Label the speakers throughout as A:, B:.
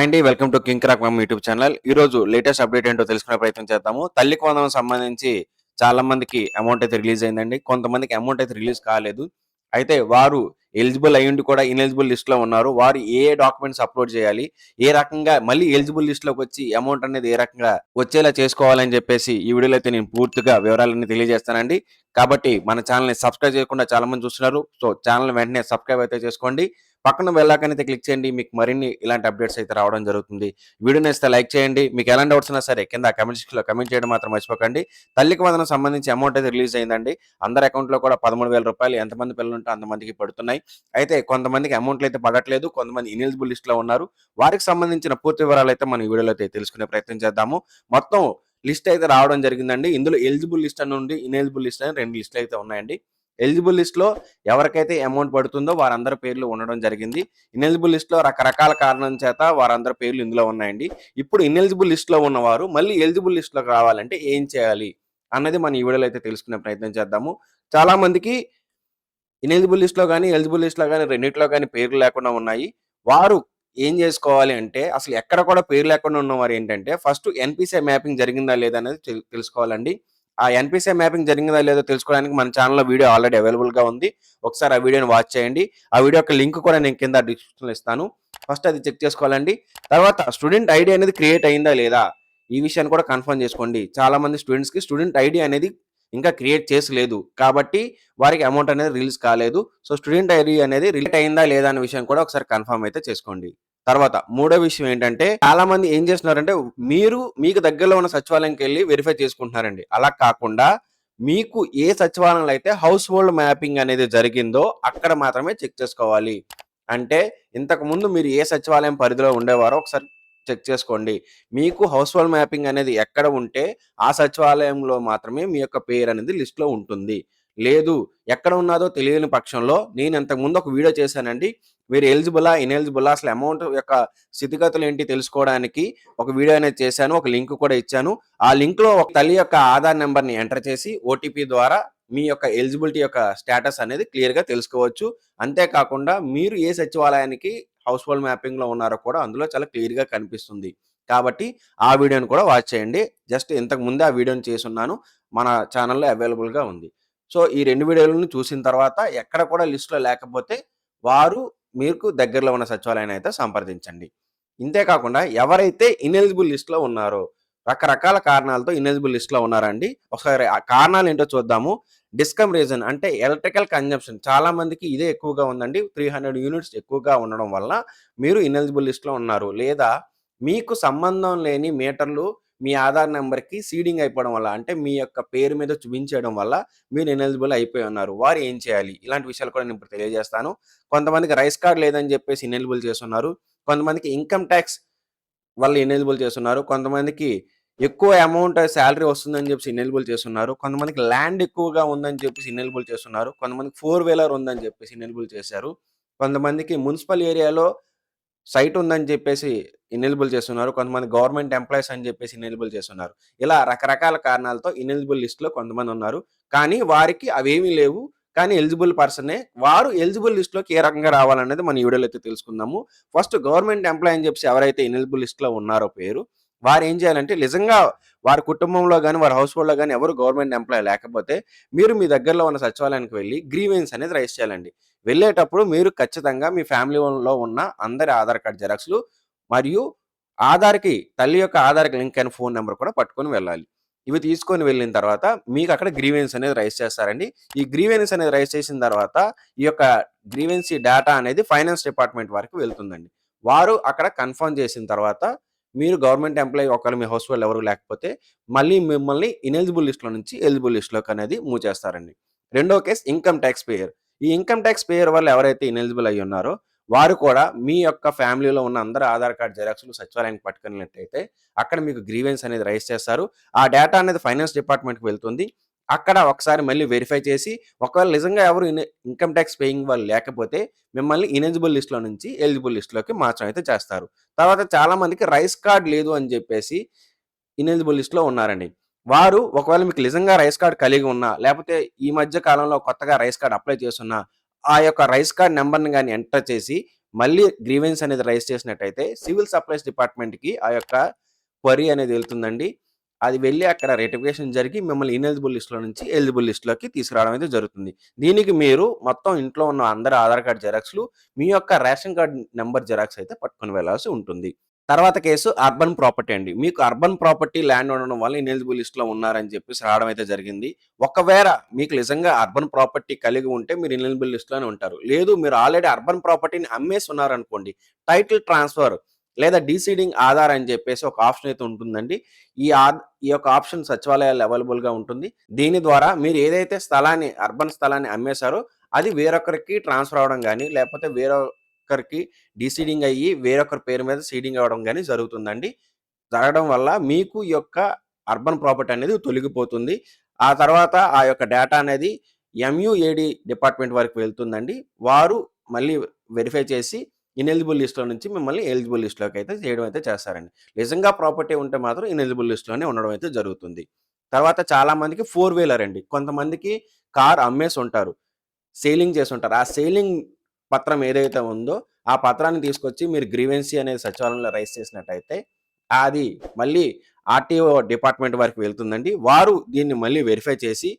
A: అండి welcome to king crack mom YouTube channel. ఈ రోజు లేటెస్ట్ అప్డేట్ ఏంటో తెలుసుకునే ప్రయత్నం చేద్దాము. తల్లి కొందం సంబంధించి చాలా మందికి అమౌంట్ అయితే రిలీజ్ అయిందండి. కొంతమందికి అమౌంట్ అయితే రిలీజ్ కాలేదు. అయితే వారు ఎలిజిబుల్ అయ్యుండి కూడా ఇన్ఎలిజిబుల్ లిస్ట్లో ఉన్నారు. వారు ఏ డాక్యుమెంట్స్ అప్లోడ్ చేయాలి ఏ రకంగా మళ్ళీ ఎలిజిబుల్ లిస్ట్లోకి వచ్చి అమౌంట్ అనేది ఏ రకంగా వచ్చేలా చేసుకోవాలని చెప్పేసి ఈ వీడియోలో అయితే నేను పూర్తిగా వివరాలన్నీ తెలియజేస్తానండి. కాబట్టి మన ఛానల్ని సబ్స్క్రైబ్ చేయకుండా చాలా మంది చూస్తున్నారు. సో ఛానల్ వెంటనే సబ్స్క్రైబ్ అయితే చేసుకోండి. పక్కన వెళ్ళాకనైతే క్లిక్ చేయండి. మీకు మరిన్ని ఇలాంటి అప్డేట్స్ అయితే రావడం జరుగుతుంది. వీడియో నేస్తే లైక్ చేయండి. మీకు ఎలాంటి డౌట్స్ ఉన్నా సరే కింద కమెంట్లో కమెంట్ చేయడం మాత్రం మర్చిపోకండి. తల్లికి వందనం సంబంధించి అమౌంట్ అయితే రిలీజ్ అయిందండి. అందరి అకౌంట్లో కూడా పదమూడు వేల రూపాయలు ఎంతమంది పిల్లలు ఉంటే అంతమందికి పడుతున్నాయి. అయితే కొంతమందికి అమౌంట్లు అయితే పడట్లేదు. కొంతమంది ఇనిలిజిబుల్ లిస్ట్లో ఉన్నారు. వారికి సంబంధించిన పూర్తి వివరాలు అయితే మనం ఈ వీడియోలో అయితే తెలుసుకునే ప్రయత్నం చేద్దాము. మొత్తం లిస్ట్ అయితే రావడం జరిగిందండి. ఇందులో ఎలిజిబుల్ లిస్ట్ నుండి ఇనెలిజిబుల్ లిస్ట్ అని రెండు లిస్టులు అయితే ఉన్నాయండి. ఎలిజిబుల్ లిస్ట్లో ఎవరికైతే అమౌంట్ పడుతుందో వారందరి పేర్లు ఉండడం జరిగింది. ఇనెలిజిబుల్ లిస్ట్లో రకరకాల కారణం చేత వారందరి పేర్లు ఇందులో ఉన్నాయండి. ఇప్పుడు ఇన్ఎలిజిబుల్ లిస్ట్లో ఉన్నవారు మళ్ళీ ఎలిజిబుల్ లిస్ట్లోకి రావాలంటే ఏం చేయాలి అన్నది మనం ఈ వీడియోలో అయితే తెలుసుకునే ప్రయత్నం చేద్దాము. చాలామందికి ఇన్ఎలిజిబుల్ లిస్ట్లో కానీ ఎలిజిబుల్ లిస్ట్లో కానీ రెండింటిలో కానీ పేర్లు లేకుండా ఉన్నాయి. వారు ఏం చేసుకోవాలి అంటే అసలు ఎక్కడ కూడా పేరు లేకుండా ఉన్నవారు ఏంటంటే ఫస్ట్ ఎన్పిసిఐ మ్యాపింగ్ జరిగిందా లేదా అనేది తెలు- తెలుసుకోవాలండి. ఆ ఎన్పిసిఐ మ్యాపింగ్ జరిగిందా లేదో తెలుసుకోవడానికి మన ఛానల్లో వీడియో ఆల్రెడీ అవైలబుల్గా ఉంది. ఒకసారి ఆ వీడియోని వాచ్ చేయండి. ఆ వీడియో యొక్క లింక్ కూడా నేను కింద డిస్క్రిప్షన్లో ఇస్తాను. ఫస్ట్ అది చెక్ చేసుకోవాలండి. తర్వాత స్టూడెంట్ ఐడి అనేది క్రియేట్ అయిందా లేదా? ఈ విషయాన్ని కూడా కన్ఫర్మ్ చేసుకోండి. చాలా మంది స్టూడెంట్ ఐడి అనేది ఇంకా క్రియేట్ చేసలేదు. కాబట్టి వారికి అమౌంట్ అనేది రిలీజ్ కాలేదు. సో స్టూడెంట్ ఐడి అనేది రిలీట్ అయిందా లేదా అనే విషయం కూడా ఒకసారి కన్ఫర్మ్ అయితే చేసుకోండి. తర్వాత మూడో విషయం ఏంటంటే చాలా మంది ఏం చేస్తున్నారంటే మీరు మీకు దగ్గరలో ఉన్న సచివాలయంకి వెళ్ళి వెరిఫై చేసుకుంటున్నారండి. అలా కాకుండా మీకు ఏ సచివాలయంలో అయితే హౌస్ హోల్డ్ మ్యాపింగ్ అనేది జరిగిందో అక్కడ మాత్రమే చెక్ చేసుకోవాలి. అంటే ఇంతకుముందు మీరు ఏ సచివాలయం పరిధిలో ఉండేవారో ఒకసారి చెక్ చేసుకోండి. మీకు హౌస్ హోల్డ్ మ్యాపింగ్ అనేది ఎక్కడ ఉంటే ఆ సచివాలయంలో మాత్రమే మీ యొక్క పేరు అనేది లిస్ట్లో ఉంటుంది. లేదు ఎక్కడ ఉన్నదో తెలియని పక్షంలో నేను ఇంతకు ముందు ఒక వీడియో చేశానండి. మీరు ఎలిజిబులా ఇన్ఎలిజిబులా అసలు అమౌంట్ యొక్క స్థితిగతులు ఏంటి తెలుసుకోవడానికి ఒక వీడియో అనేది చేశాను ఒక లింక్ కూడా ఇచ్చాను. ఆ లింక్లో ఒక తల్లి యొక్క ఆధార్ నెంబర్ని ఎంటర్ చేసి ఓటీపీ ద్వారా మీ యొక్క ఎలిజిబిలిటీ యొక్క స్టేటస్ అనేది క్లియర్గా తెలుసుకోవచ్చు. అంతేకాకుండా మీరు ఏ సచివాలయానికి హౌస్ హోల్డ్ మ్యాపింగ్లో ఉన్నారో కూడా అందులో చాలా క్లియర్గా కనిపిస్తుంది. కాబట్టి ఆ వీడియోని కూడా వాచ్ చేయండి. జస్ట్ ఇంతకు ముందే ఆ వీడియోని చేసి ఉన్నాను. మన ఛానల్లో అవైలబుల్గా ఉంది. సో ఈ రెండు వీడియోలను చూసిన తర్వాత ఎక్కడ కూడా లిస్టులో లేకపోతే వారు మీకు దగ్గరలో ఉన్న సచివాలయాన్ని అయితే సంప్రదించండి. ఇంతేకాకుండా ఎవరైతే ఇనెలిజిబుల్ లిస్ట్లో ఉన్నారో రకరకాల కారణాలతో ఇనెలిజిబుల్ లిస్ట్లో ఉన్నారండి ఒకసారి ఆ కారణాలు ఏంటో చూద్దాము. డిస్కమ్ రీజన్ అంటే ఎలక్ట్రికల్ కన్జంప్షన్ చాలా మందికి ఇదే ఎక్కువగా ఉందండి. త్రీ హండ్రెడ్ యూనిట్స్ ఎక్కువగా ఉండడం వల్ల మీరు ఇనెలిజిబుల్ లిస్ట్లో ఉన్నారు. లేదా మీకు సంబంధం లేని మీటర్లు మీ ఆధార్ నెంబర్కి సీడింగ్ అయిపోవడం వల్ల అంటే మీ యొక్క పేరు మీద చూపించడం వల్ల మీరు ఎనెలిజిబుల్ అయిపోయి ఉన్నారు. వారు ఏం చేయాలి? ఇలాంటి విషయాలు కూడా నేను ఇప్పుడు తెలియజేస్తాను. కొంతమందికి రైస్ కార్డ్ లేదని చెప్పేసి ఎనెలిజిబుల్ చేస్తున్నారు. కొంతమందికి ఇన్కమ్ ట్యాక్స్ వల్ల ఎనెలిజిబుల్ చేస్తున్నారు. కొంతమందికి ఎక్కువ అమౌంట్ శాలరీ వస్తుందని చెప్పి ఎనెలిబుల్ చేస్తున్నారు. కొంతమందికి ల్యాండ్ ఎక్కువగా ఉందని చెప్పేసి ఎనెలిబుల్ చేస్తున్నారు. కొంతమందికి ఫోర్ వీలర్ ఉందని చెప్పేసి ఎనెలిబుల్ చేశారు. కొంతమందికి మున్సిపల్ ఏరియాలో సైట్ ఉందని చెప్పేసి ఇనెలిబుల్ చేస్తున్నారు. కొంతమంది గవర్నమెంట్ ఎంప్లాయీస్ అని చెప్పేసి ఇనెలిబుల్ చేస్తున్నారు. ఇలా రకరకాల కారణాలతో ఇనెలిజిబుల్ లిస్ట్లో కొంతమంది ఉన్నారు. కానీ వారికి అవేమీ లేవు. కానీ ఎలిజిబుల్ పర్సనే వారు ఎలిజిబుల్ లిస్ట్లోకి ఏ రకంగా రావాలనేది మన వీడియోలో అయితే తెలుసుకుందాము. ఫస్ట్ గవర్నమెంట్ ఎంప్లాయ్ అని చెప్పేసి ఎవరైతే ఎలిజిబుల్ లిస్ట్లో ఉన్నారో పేరు వారు ఏం చేయాలంటే నిజంగా వారి కుటుంబంలో కానీ వారి హౌస్ హోల్డ్లో కానీ ఎవరు గవర్నమెంట్ ఎంప్లాయ్ లేకపోతే మీరు మీ దగ్గరలో ఉన్న సచివాలయానికి వెళ్ళి గ్రీవెన్స్ అనేది రైస్ చేయాలండి. వెళ్ళేటప్పుడు మీరు ఖచ్చితంగా మీ ఫ్యామిలీలో ఉన్న అందరి ఆధార్ కార్డ్ జెరాక్స్లు మరియు ఆధార్కి తల్లి యొక్క ఆధార్కి లింక్ అయిన ఫోన్ నెంబర్ కూడా పట్టుకొని వెళ్ళాలి. ఇవి తీసుకొని వెళ్ళిన తర్వాత మీకు అక్కడ గ్రీవెన్స్ అనేది రైస్ చేస్తారండి. ఈ గ్రీవెన్స్ అనేది రైస్ చేసిన తర్వాత ఈ యొక్క గ్రీవెన్సీ డేటా అనేది ఫైనాన్స్ డిపార్ట్మెంట్ వరకు వెళ్తుందండి. వారు అక్కడ కన్ఫర్మ్ చేసిన తర్వాత మీరు గవర్నమెంట్ ఎంప్లాయీ ఒకవేళ మీ హౌస్ హోల్డ్ ఎవరు లేకపోతే మళ్ళీ మిమ్మల్ని ఇనెలిజిబుల్ లిస్ట్లో నుంచి ఎలిజిబుల్ లిస్ట్లోకి అనేది మూవ్ చేస్తారండి. రెండో కేసు ఇన్కమ్ ట్యాక్స్ పేయర్. ఈ ఇన్కమ్ ట్యాక్స్ పేయర్ వల్ల ఎవరైతే ఇనెలిజిబుల్ అయ్యి ఉన్నారో వారు కూడా మీ యొక్క ఫ్యామిలీలో ఉన్న అందరు ఆధార్ కార్డు జెరాక్స్లు సచివాలయానికి పట్టుకున్నట్టయితే అక్కడ మీకు గ్రీవెన్స్ అనేది రైస్ చేస్తారు. ఆ డేటా అనేది ఫైనాన్స్ డిపార్ట్మెంట్కి వెళ్తుంది. అక్కడ ఒకసారి మళ్ళీ వెరిఫై చేసి ఒకవేళ నిజంగా ఎవరు ఇన్కమ్ ట్యాక్స్ పేయింగ్ వాళ్ళు లేకపోతే మిమ్మల్ని ఇనెలిజిబుల్ లిస్ట్లో నుంచి ఎలిజిబుల్ లిస్ట్లోకి మార్చడం అయితే చేస్తారు తర్వాత చాలామందికి రైస్ కార్డ్ లేదు అని చెప్పేసి ఇనెలిజిబుల్ లిస్ట్లో ఉన్నారండి వారు ఒకవేళ మీకు నిజంగా రైస్ కార్డ్ కలిగి ఉన్నా లేకపోతే ఈ మధ్య కాలంలో కొత్తగా రైస్ కార్డ్ అప్లై చేస్తున్నా ఆ యొక్క రైస్ కార్డ్ నెంబర్ని కానీ ఎంటర్ చేసి మళ్ళీ గ్రీవెన్స్ అనేది రైజ్ చేసినట్టయితే సివిల్ సప్లైస్ డిపార్ట్మెంట్‌కి ఆ యొక్క క్వరీ అనేది వెళ్తుందండి. అది వెళ్ళి అక్కడ రెటిఫికేషన్ జరిగి మిమ్మల్ని ఇనెలిజిబుల్ లిస్ట్‌లో నుంచి ఎలిజిబుల్ లిస్ట్‌లోకి తీసుకురావడం అయితే జరుగుతుంది. దీనికి మీరు మొత్తం ఇంట్లో ఉన్న అందరి ఆధార్ కార్డ్ జెరాక్స్‌లు, మీ యొక్క రేషన్ కార్డ్ నెంబర్ జెరాక్స్ అయితే పట్టుకొని వెళ్ళాల్సి ఉంటుంది. తర్వాత కేసు అర్బన్ ప్రాపర్టీ అండి. మీకు అర్బన్ ప్రాపర్టీ ల్యాండ్ ఉండడం వల్ల ఇనెలిజిబుల్ లిస్ట్‌లో ఉన్నారని చెప్పేసి రావడం అయితే జరిగింది. ఒకవేళ మీకు నిజంగా అర్బన్ ప్రాపర్టీ కలిగి ఉంటే మీరు ఇనెలిజిబుల్ లిస్ట్‌లోనే ఉంటారు. లేదు మీరు ఆల్రెడీ అర్బన్ ప్రాపర్టీని అమ్మేసి ఉన్నారనుకోండి, టైటిల్ ట్రాన్స్‌ఫర్ లేదా డీసీడింగ్ ఆధార్ అని చెప్పేసి ఒక ఆప్షన్ అయితే ఉంటుందండి. ఈ ఆ ఈ యొక్క ఆప్షన్ సచివాలయాల్లో అవైలబుల్‌గా ఉంటుంది. దీని ద్వారా మీరు ఏదైతే స్థలాన్ని అర్బన్ స్థలాన్ని అమ్మేసారో అది వేరొకరికి ట్రాన్స్‌ఫర్ అవ్వడం కానీ లేకపోతే వేరొకరికి డీసీడింగ్ అయ్యి వేరొకరి పేరు మీద సీడింగ్ అవ్వడం కానీ జరుగుతుందండి. జరగడం వల్ల మీకు ఈ యొక్క అర్బన్ ప్రాపర్టీ అనేది తొలగిపోతుంది. ఆ తర్వాత ఆ యొక్క డేటా అనేది ఎంయుఏడి డిపార్ట్మెంట్ వరకు వెళ్తుందండి. వారు మళ్ళీ వెరిఫై చేసి ఇనెలిజిబుల్ లిస్ట్‌లో నుంచి మిమ్మల్ని ఎలిజిబుల్ లిస్ట్‌లోకి అయితే చేయడం అయితే చేస్తారండి. నిజంగా ప్రాపర్టీ ఉంటే మాత్రం ఇనెలిజిబుల్ లిస్ట్‌లోనే ఉండడం అయితే జరుగుతుంది. తర్వాత చాలామందికి ఫోర్ వీలర్ అండి. కొంతమందికి కార్ అమ్మేసి ఉంటారు. సేలింగ్ చేసి ఉంటారు. ఆ సేలింగ్ పత్రం ఏదైతే ఉందో ఆ పత్రాన్ని తీసుకొచ్చి మీరు గ్రీవెన్సీ అనేది సచివాలయంలో రైజ్ చేసినట్టయితే అది మళ్ళీ ఆర్‌టీఓ డిపార్ట్మెంట్ వరకు వెళ్తుందండి. వారు దీన్ని మళ్ళీ వెరిఫై చేసి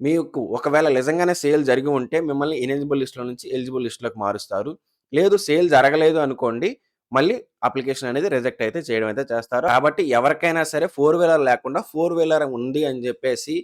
A: మీకు ఒకవేళ నిజంగానే సేల్ జరిగి ఉంటే మిమ్మల్ని ఇనెలిజిబుల్ లిస్ట్‌లో నుంచి ఎలిజిబుల్ లిస్ట్‌లోకి మారుస్తారు. లేదు సేల్ జరగలేదు అనుకోండి, మళ్ళీ అప్లికేషన్ అనేది రిజెక్ట్ అయితే చేయడం అయితే చేస్తారు. కాబట్టి ఎవరికైనా సరే ఫోర్ వీలర్ లేకుండా ఫోర్ వీలర్ ఉంది అని చెప్పేసి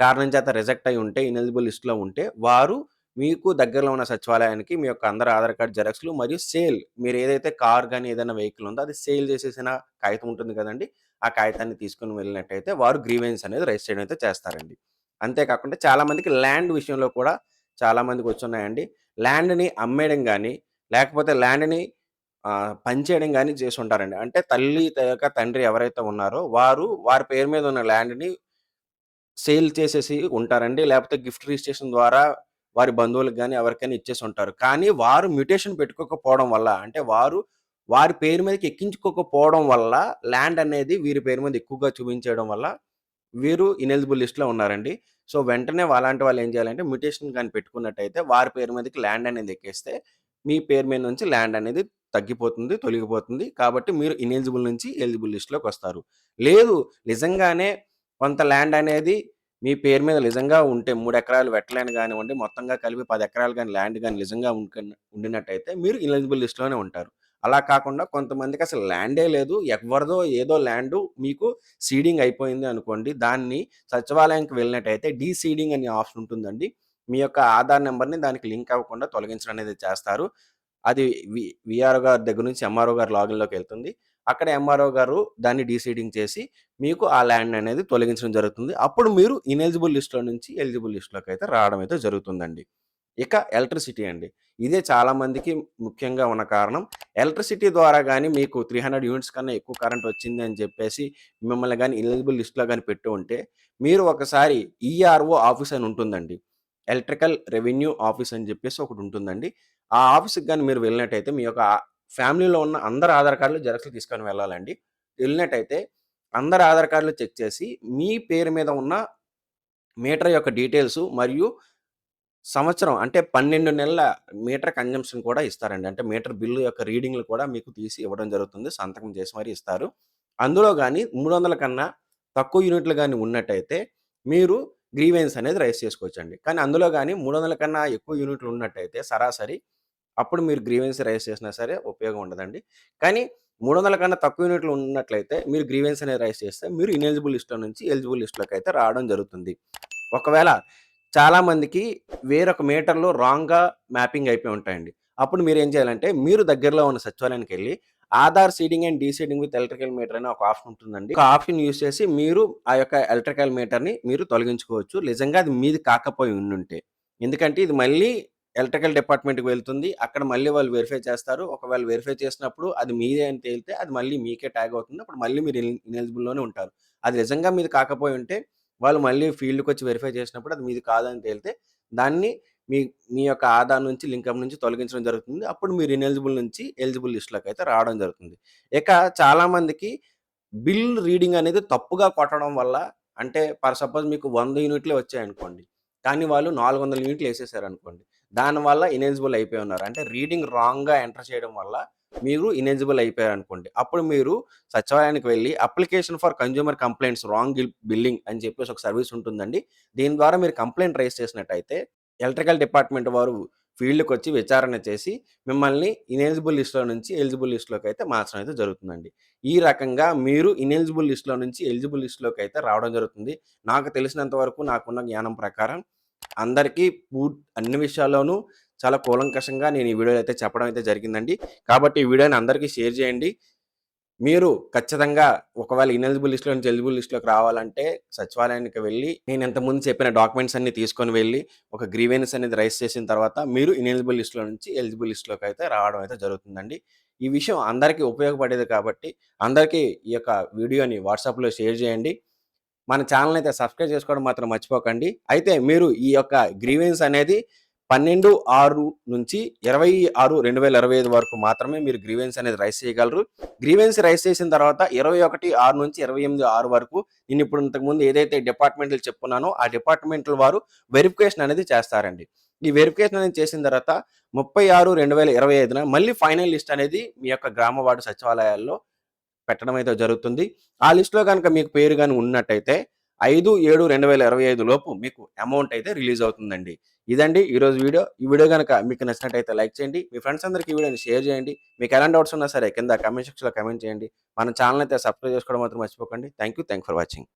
A: కారణం చేత రిజెక్ట్ అయి ఉంటే ఇనెలిజిబుల్ లిస్ట్‌లో ఉంటే వారు మీకు దగ్గరలో ఉన్న సచివాలయానికి మీ యొక్క అందరు ఆధార్ కార్డ్ జెరాక్స్‌లు మరియు సేల్ మీరు ఏదైతే కార్ కానీ ఏదైనా వెహికల్ ఉందో అది సేల్ చేసేసిన కాగితం ఉంటుంది కదండి ఆ కాగితాన్ని తీసుకుని వెళ్ళినట్టయితే వారు గ్రీవెన్స్ అనేది రైజ్ చేయడం అయితే చేస్తారండి. అంతేకాకుండా చాలామందికి ల్యాండ్ విషయంలో కూడా చాలామందికి వచ్చున్నాయండి. ల్యాండ్‌ని అమ్మేయడం కానీ లేకపోతే ల్యాండ్‌ని ఆహ్, కానీ చేసి ఉంటారండి అంటే తల్లి లేక తండ్రి ఎవరైతే ఉన్నారో వారు వారి పేరు మీద ఉన్న ల్యాండ్‌ని సేల్ చేసేసి ఉంటారండి. లేకపోతే గిఫ్ట్ రిజిస్ట్రేషన్ ద్వారా వారి బంధువులకు కానీ ఎవరికైనా ఇచ్చేసి ఉంటారు. కానీ వారు మ్యూటేషన్ పెట్టుకోకపోవడం వల్ల అంటే వారు వారి పేరు మీదకి ఎక్కించుకోకపోవడం వల్ల ల్యాండ్ అనేది వీరి పేరు మీద ఎక్కువగా చూపించడం వల్ల వీరు ఇనెలిజిబుల్ లిస్ట్‌లో ఉన్నారండి. సో, వెంటనే అలాంటి వాళ్ళు ఏం చేయాలంటే మ్యూటేషన్ కానీ పెట్టుకున్నట్టయితే వారి పేరు మీదకి ల్యాండ్ అనేది ఎక్కేస్తే మీ పేరు మీద నుంచి ల్యాండ్ అనేది తగ్గిపోతుంది, తొలగిపోతుంది. కాబట్టి మీరు ఇనెలిజిబుల్ నుంచి ఎలిజిబుల్ లిస్ట్‌లోకి వస్తారు. లేదు నిజంగానే కొంత ల్యాండ్ అనేది మీ పేరు మీద నిజంగా ఉంటే మూడు ఎకరాలు వెట్‌ల్యాండ్ కానివ్వండి మొత్తంగా కలిపి పది ఎకరాలు కానీ ల్యాండ్ కానీ నిజంగా ఉండినట్టయితే మీరు ఇనెలిజిబుల్ లిస్ట్‌లోనే ఉంటారు. అలా కాకుండా కొంతమందికి అసలు ల్యాండే లేదు. ఎవరిదో ఏదో ల్యాండు మీకు సీడింగ్ అయిపోయింది అనుకోండి. దాన్ని సచివాలయానికి వెళ్ళినట్టయితే డీసీడింగ్ అనే ఆప్షన్ ఉంటుందండి. మీ యొక్క ఆధార్ నెంబర్ని దానికి లింక్ అవ్వకుండా తొలగించడం అనేది చేస్తారు. అది వి వీఆర్‌ఓ గారి దగ్గర నుంచి ఎంఆర్‌ఓ గారు లాగిన్‌లోకి వెళ్తుంది. అక్కడ ఎంఆర్‌ఓ గారు దాన్ని డీసీడింగ్ చేసి మీకు ఆ ల్యాండ్ అనేది తొలగించడం జరుగుతుంది. అప్పుడు మీరు ఇనెలిజిబుల్ లిస్ట్‌లో నుంచి ఎలిజిబుల్ లిస్ట్‌లోకి అయితే రావడం అయితే జరుగుతుందండి. ఇక ఎలక్ట్రిసిటీ అండి. ఇదే చాలామందికి ముఖ్యంగా ఉన్న కారణం. ఎలక్ట్రిసిటీ ద్వారా కానీ మీకు 300 యూనిట్స్ కన్నా ఎక్కువ కరెంట్ వచ్చింది అని చెప్పేసి మిమ్మల్ని కానీ ఇనెలిజిబుల్ లిస్ట్‌లో కానీ పెట్టి ఉంటే మీరు ఒకసారి ఈఆర్‌ఓ ఆఫీస్ అని ఉంటుందండి. ఎలక్ట్రికల్ రెవెన్యూ ఆఫీస్ అని చెప్పేసి ఒకటి ఉంటుందండి. ఆ ఆఫీస్‌కి కానీ మీరు వెళ్ళినట్టయితే మీ యొక్క ఫ్యామిలీలో ఉన్న అందరి ఆధార్ కార్డులు జెరాక్స్‌లు తీసుకొని వెళ్ళాలండి. వెళ్ళినట్టయితే అందరి ఆధార్ కార్డులు చెక్ చేసి మీ పేరు మీద ఉన్న మీటర్ యొక్క డీటెయిల్స్ మరియు సంవత్సరం అంటే 12 నెలల మీటర్ కన్జంప్షన్ కూడా ఇస్తారండి. అంటే మీటర్ బిల్లు యొక్క రీడింగ్‌లు కూడా మీకు తీసి ఇవ్వడం జరుగుతుంది. సంతకం చేసి మరి ఇస్తారు. అందులో కానీ మూడు వందల కన్నా తక్కువ యూనిట్లు కానీ ఉన్నట్టయితే మీరు గ్రీవెన్స్ అనేది రైస్ చేసుకోవచ్చండి. కానీ అందులో కానీ మూడు వందల కన్నా ఎక్కువ యూనిట్లు ఉన్నట్టయితే సరాసరి అప్పుడు మీరు గ్రీవెన్స్ రైస్ చేసినా సరే ఉపయోగం ఉండదండి. కానీ 300 కన్నా తక్కువ యూనిట్లు ఉన్నట్లయితే మీరు గ్రీవెన్స్ అనేది రైస్ చేస్తే మీరు ఇనెలిజిబుల్ లిస్ట్‌లో నుంచి ఎలిజిబుల్ లిస్ట్‌లోకి అయితే రావడం జరుగుతుంది. ఒకవేళ చాలామందికి వేరొక మీటర్‌లో రాంగ్‌గా మ్యాపింగ్ అయిపోయి ఉంటాయండి. అప్పుడు మీరు ఏం చేయాలంటే మీరు దగ్గరలో ఉన్న సచివాలయానికెళ్ళి Aadhaar seeding and deseeding with electrical meter అనే ఒక ఆప్షన్ ఉంటుందండి. ఒక ఆప్షన్ యూస్ చేసి మీరు ఆ యొక్క ఎలక్ట్రికల్ మీటర్‌ని మీరు తొలగించుకోవచ్చు. నిజంగా అది మీది కాకపోయి ఉండుంటే. ఎందుకంటే ఇది మళ్ళీ ఎలక్ట్రికల్ డిపార్ట్మెంట్‌కి వెళ్తుంది. అక్కడ మళ్ళీ వాళ్ళు వెరిఫై చేస్తారు. ఒకవేళ వెరిఫై చేసినప్పుడు అది మీదే అని తేలితే అది మళ్ళీ మీకే ట్యాగ్ అవుతుంది. అప్పుడు మళ్ళీ మీరు ఇనెలిజిబుల్‌లోనే ఉంటారు. అది నిజంగా మీది కాకపోయి ఉంటే వాళ్ళు మళ్ళీ ఫీల్డ్‌కొచ్చి వెరిఫై చేసినప్పుడు అది మీది కాదని తేలితే దాన్ని మీ మీ యొక్క ఆధార్ నుంచి, లింకప్ నుంచి తొలగించడం జరుగుతుంది. అప్పుడు మీరు ఇనెలిజిబుల్ నుంచి ఎలిజిబుల్ లిస్టులోకి అయితే రావడం జరుగుతుంది. ఇక చాలామందికి బిల్ రీడింగ్ అనేది తప్పుగా కొట్టడం వల్ల అంటే ఫర్ సపోజ్ మీకు వంద యూనిట్లే వచ్చాయనుకోండి. కానీ వాళ్ళు 400 యూనిట్లు వేసేసారు అనుకోండి దానివల్ల ఇనెలిజిబుల్ అయిపోయి ఉన్నారు అంటే రీడింగ్ రాంగ్గా ఎంటర్ చేయడం వల్ల మీరు ఇనెలిజిబుల్ అయిపోయారు అనుకోండి అప్పుడు మీరు సచివాలయానికి వెళ్ళి application for consumer complaints wrong billing అని చెప్పేసి ఒక సర్వీస్ ఉంటుందండి దీని ద్వారా మీరు కంప్లైంట్ రైజ్ చేసినట్టయితే ఎలక్ట్రికల్ డిపార్ట్మెంట్ వారు ఫీల్డ్కి వచ్చి విచారణ చేసి మిమ్మల్ని ఇనెలిజిబుల్ లిస్ట్లో నుంచి ఎలిజిబుల్ లిస్ట్లోకి అయితే మార్చడం అయితే జరుగుతుందండి. ఈ రకంగా మీరు ఇనెలిజిబుల్ లిస్ట్లో నుంచి ఎలిజిబుల్ లిస్ట్లోకి అయితే రావడం జరుగుతుంది. నాకు తెలిసినంత వరకు నాకున్న జ్ఞానం ప్రకారం అందరికీ పూ అన్ని విషయాల్లోనూ చాలా కూలంకషంగా నేను ఈ వీడియోలో అయితే చెప్పడం అయితే జరిగిందండి. కాబట్టి ఈ వీడియోని అందరికీ షేర్ చేయండి. మీరు ఖచ్చితంగా ఒకవేళ ఇనెలిజిబుల్ లిస్ట్లో నుంచి ఎలిజిబుల్ లిస్ట్లోకి రావాలంటే సచివాలయానికి వెళ్ళి నేను ఇంతకుముందు చెప్పిన డాక్యుమెంట్స్ అన్ని తీసుకొని వెళ్ళి ఒక గ్రీవెన్స్ అనేది రైస్ చేసిన తర్వాత మీరు ఇనెలిజిబుల్ లిస్ట్లో నుంచి ఎలిజిబుల్ లిస్ట్లోకి అయితే రావడం అయితే జరుగుతుందండి. ఈ విషయం అందరికీ ఉపయోగపడేది కాబట్టి అందరికీ ఈ యొక్క వీడియోని వాట్సాప్లో షేర్ చేయండి. మన ఛానల్ అయితే సబ్స్క్రైబ్ చేసుకోవడం మాత్రం మర్చిపోకండి. అయితే మీరు ఈ యొక్క గ్రీవెన్స్ అనేది పన్నెండు ఆరు నుంచి ఇరవై ఆరు రెండు వేల ఇరవై ఐదు వరకు మాత్రమే మీరు గ్రీవెన్స్ అనేది రైస్ చేయగలరు. గ్రీవెన్స్ రైస్ చేసిన తర్వాత ఇరవై ఒకటి ఆరు నుంచి ఇరవై ఎనిమిది ఆరు వరకు నేను ఇప్పుడు ఇంతకుముందు ఏదైతే డిపార్ట్మెంట్లు చెప్పున్నానో ఆ డిపార్ట్మెంట్ల వారు వెరిఫికేషన్ అనేది చేస్తారండి. ఈ వెరిఫికేషన్ అనేది చేసిన తర్వాత ముప్పై ఆరు రెండు వేల ఇరవై ఐదున మళ్ళీ ఫైనల్ లిస్ట్ అనేది మీ యొక్క గ్రామ వార్డు సచివాలయాల్లో పెట్టడం అయితే జరుగుతుంది. ఆ లిస్ట్లో కనుక మీకు పేరు కానీ ఉన్నట్టయితే ఐదు ఏడు రెండు వేల ఇరవై ఐదు లోపు మీకు అమౌంట్ అయితే రిలీజ్ అవుతుందండి. ఇదండి ఈరోజు వీడియో. ఈ వీడియో కనుక మీకు నచ్చినట్టయితే లైక్ చేయండి. మీ ఫ్రెండ్స్ అందరికీ ఈ వీడియోని షేర్ చేయండి. మీకు ఎలాంటి డౌట్స్ ఉన్నా సరే కింద కమెంట్ సెక్షన్లో కమెంట్ చేయండి. మన ఛానల్ అయితే సబ్స్క్రైబ్ చేసుకోవడం మాత్రం మర్చిపోకండి. Thank you thank for watching